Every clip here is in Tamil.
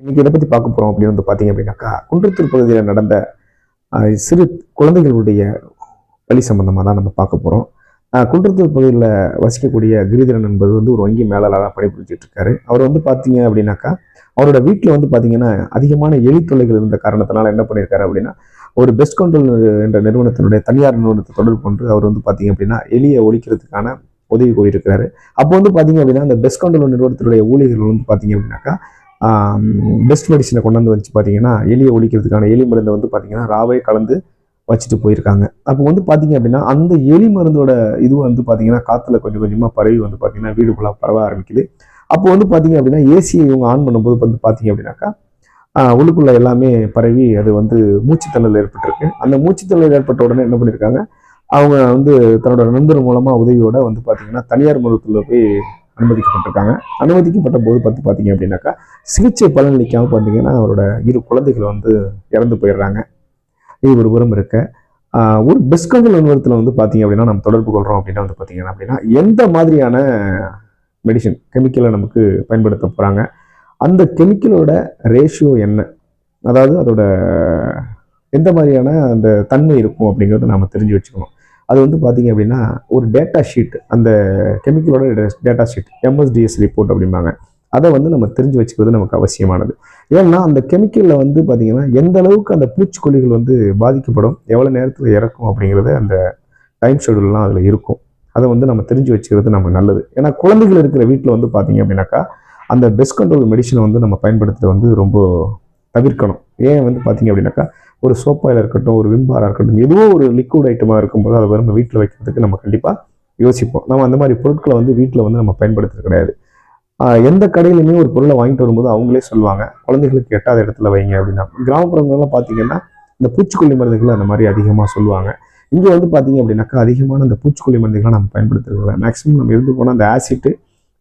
இன்னைக்கு இதை பற்றி பார்க்க போகிறோம் அப்படின்னு வந்து பார்த்தீங்க அப்படின்னாக்கா குன்றத்தூர் பகுதியில் நடந்த சிறு குழந்தைகளுடைய வழி சம்பந்தமாக தான் நம்ம பார்க்க போகிறோம் குன்றத்தூர் பகுதியில் வசிக்கக்கூடிய கிரிதரன் என்பது வந்து ஒரு வங்கி மேலாளராக பணிபுரிஞ்சிட்டு இருக்காரு. அவர் வந்து பார்த்தீங்க அப்படின்னாக்கா அவரோட வீட்டில் வந்து பார்த்தீங்கன்னா அதிகமான எலி தொல்லைகள் இருந்த காரணத்தினால என்ன பண்ணியிருக்காரு அப்படின்னா ஒரு பெஸ்ட் கண்ட்ரோல் என்ற நிறுவனத்தினுடைய தனியார் நிறுவனத்தை தொடர்பு கொண்டு அவர் வந்து பார்த்தீங்க அப்படின்னா எலியை ஒழிக்கிறதுக்கான உதவி கோரியிருக்கிறாரு. அப்போ வந்து பார்த்தீங்க அப்படின்னா அந்த பெஸ்ட் கண்ட்ரோல் நிறுவனத்தினுடைய ஊழியர்கள் வந்து பார்த்தீங்க அப்படின்னாக்கா பெஸ்ட் மெடிசனை கொண்டாந்து வச்சு பார்த்தீங்கன்னா எலியை ஒழிக்கிறதுக்கான எலி மருந்தை வந்து பார்த்தீங்கன்னா ராவே கலந்து வச்சுட்டு போயிருக்காங்க. அப்போ வந்து பார்த்தீங்க அப்படின்னா அந்த எலி மருந்தோட இது வந்து பார்த்தீங்கன்னா காற்றுல கொஞ்சம் கொஞ்சமாக பரவி வந்து பார்த்தீங்கன்னா வீடு ஃபுல்லாக பரவ ஆரம்பிக்குது. அப்போ வந்து பார்த்தீங்க அப்படின்னா ஏசியை இவங்க ஆன் பண்ணும்போது வந்து பார்த்தீங்க அப்படின்னாக்கா ஆஹ் உள்ளுக்குள்ள எல்லாமே பரவி அது வந்து மூச்சுத்தள்ளல் ஏற்பட்டிருக்கு. அந்த மூச்சுத்தள்ளல் ஏற்பட்ட உடனே என்ன பண்ணியிருக்காங்க அவங்க வந்து தன்னோட நண்பர் மூலமாக உதவியோட வந்து பார்த்தீங்கன்னா தனியார் மருத்துவத்தில் போய் அனுமதிக்கப்பட்டிருக்காங்க. அனுமதிக்கப்பட்ட போது பார்த்து பார்த்தீங்க அப்படின்னாக்கா சிகிச்சை பலனளிக்காம பார்த்தீங்கன்னா அவரோட இரு குழந்தைகள் வந்து இறந்து போயிடுறாங்க. இது ஒரு புறம் இருக்க. ஒரு பெஸ்ட் நிறுவனத்தில் வந்து பார்த்தீங்க அப்படின்னா நம்ம தொடர்பு கொள்கிறோம் அப்படின்னா வந்து பார்த்தீங்கன்னா அப்படின்னா எந்த மாதிரியான மெடிசன் கெமிக்கலை நமக்கு பயன்படுத்த போகிறாங்க அந்த கெமிக்கலோட ரேஷியோ என்ன? அதாவது அதோட எந்த மாதிரியான அந்த தன்மை இருக்கும் அப்படிங்கிறத நாம் தெரிஞ்சு வச்சுக்கணும். அது வந்து பார்த்தீங்க அப்படின்னா ஒரு டேட்டா ஷீட் அந்த கெமிக்கலோட டேட்டா ஷீட் எம்எஸ்டிஎஸ் ரிப்போர்ட் அப்படிம்பாங்க. அதை வந்து நம்ம தெரிஞ்சு வச்சுக்கிறது நமக்கு அவசியமானது. ஏன்னா அந்த கெமிக்கலில் வந்து பார்த்தீங்கன்னா எந்த அளவுக்கு அந்த பூச்சிக்கொல்லிகள் வந்து பாதிக்கப்படும் எவ்வளோ நேரத்தில் இறக்கும் அப்படிங்கிறத அந்த டைம் ஷெடியூல்லாம் அதில் இருக்கும். அதை வந்து நம்ம தெரிஞ்சு வச்சுக்கிறது நமக்கு நல்லது. ஏன்னா குழந்தைகள் இருக்கிற வீட்டில் வந்து பார்த்தீங்க அப்படின்னாக்கா அந்த பெஸ்ட் கண்ட்ரோல் மெடிசனை வந்து நம்ம பயன்படுத்துகிறது வந்து ரொம்ப தவிர்க்கணும். ஏன் வந்து பார்த்தீங்க அப்படின்னாக்கா ஒரு சோப்பாயில் இருக்கட்டும் ஒரு விம்பாராக இருக்கட்டும் எதுவோ ஒரு லிக்விட் ஐட்டமாக இருக்கும்போது அதை நம்ம வீட்டில் வைக்கிறதுக்கு நம்ம கண்டிப்பாக யோசிப்போம். நம்ம அந்த மாதிரி பொருட்களை வந்து வீட்டில் வந்து நம்ம பயன்படுத்துறது கிடையாது. எந்த கடையிலுமே ஒரு பொருளை வாங்கிட்டு வரும்போது அவங்களே சொல்லுவாங்க குழந்தைகளுக்கு எட்டாத இடத்துல வைங்க அப்படின்னா. கிராமப்புறங்கள்லாம் பார்த்தீங்கன்னா இந்த பூச்சிக்கொல்லி மருந்துகள் அந்த மாதிரி அதிகமாக சொல்லுவாங்க. இங்கே வந்து பார்த்தீங்க அப்படின்னாக்கா அதிகமான அந்த பூச்சிக்கொல்லி மருந்துகளை நம்ம பயன்படுத்துறதில்ல மேக்ஸிமம் நம்ம இருந்து போனால் அந்த ஆசிட்டு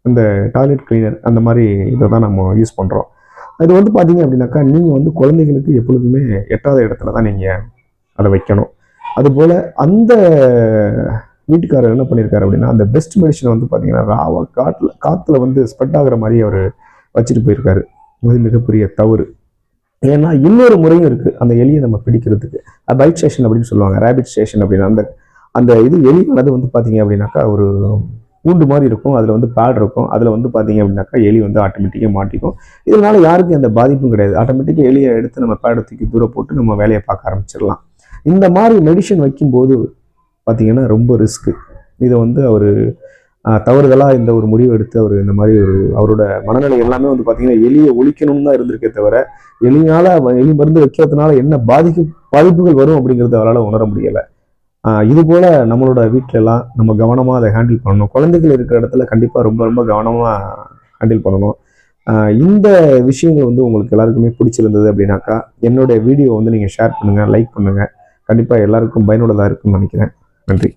அந்த டாய்லெட் கிளீனர் அந்த மாதிரி இதை தான் நம்ம யூஸ் பண்ணுறோம் அது வந்து பார்த்தீங்க அப்படின்னாக்கா நீங்கள் வந்து குழந்தைகளுக்கு எப்பொழுதுமே எட்டாத இடத்துல தான் நீங்கள் அதை வைக்கணும். அதுபோல் அந்த வீட்டுக்காரர் என்ன பண்ணியிருக்காரு அப்படின்னா அந்த பெஸ்ட் மெடிஷனை வந்து பார்த்தீங்கன்னா ராவா காட்டில் காற்றுல வந்து ஸ்ப்ரெட் ஆகிற மாதிரி அவர் வச்சுட்டு போயிருக்காரு. அது மிகப்பெரிய தவறு. ஏன்னா இன்னொரு முறையும் இருக்குது அந்த எலியை நம்ம பிடிக்கிறதுக்கு. பைட் ஸ்டேஷன் அப்படின்னு சொல்லுவாங்க. ரேபிட் ஸ்டேஷன் அப்படின்னா. அந்த அந்த இது எலியானது வந்து பார்த்தீங்க அப்படின்னாக்கா ஒரு கூண்டு மாதிரி இருக்கும் அதில் வந்து பேட் இருக்கும். அதில் வந்து பார்த்தீங்க அப்படின்னாக்கா எலி வந்து ஆட்டோமேட்டிக்காக மாட்டிக்கும். இதனால் யாருக்கும் எந்த பாதிப்பும் கிடையாது. ஆட்டோமேட்டிக்காக எலியை எடுத்து நம்ம பேடை தூக்கி தூரம் போட்டு நம்ம வேலையை பார்க்க ஆரம்பிச்சிடலாம். இந்த மாதிரி மெடிஷன் வைக்கும்போது பார்த்தீங்கன்னா ரொம்ப ரிஸ்க்கு இதை வந்து அவர் தவறுதலாக இந்த ஒரு முடிவு எடுத்து அவர் இந்த மாதிரி ஒரு அவரோட மனநிலை எல்லாமே வந்து பார்த்தீங்கன்னா எலியை ஒழிக்கணும்னு தான் இருந்திருக்கே தவிர எலினால் எலி மருந்து வைக்கிறதுனால என்ன பாதிப்பு பாதிப்புகள் வரும் அப்படிங்கிறது அவரால் உணர முடியலை. இது போல் நம்மளோட வீட்டிலலாம் நம்ம கவனமாக அதை ஹேண்டில் பண்ணணும். குழந்தைகள் இருக்கிற இடத்துல கண்டிப்பாக ரொம்ப ரொம்ப கவனமாக ஹேண்டில் பண்ணணும். இந்த விஷயங்கள் வந்து உங்களுக்கு எல்லாருக்குமே பிடிச்சிருந்தது அப்படின்னாக்கா என்னோட வீடியோ வந்து நீங்கள் ஷேர் பண்ணுங்கள் லைக் பண்ணுங்கள் கண்டிப்பாக எல்லாருக்கும் பயனுள்ளதாக இருக்கும்னு நினைக்கிறேன். நன்றி.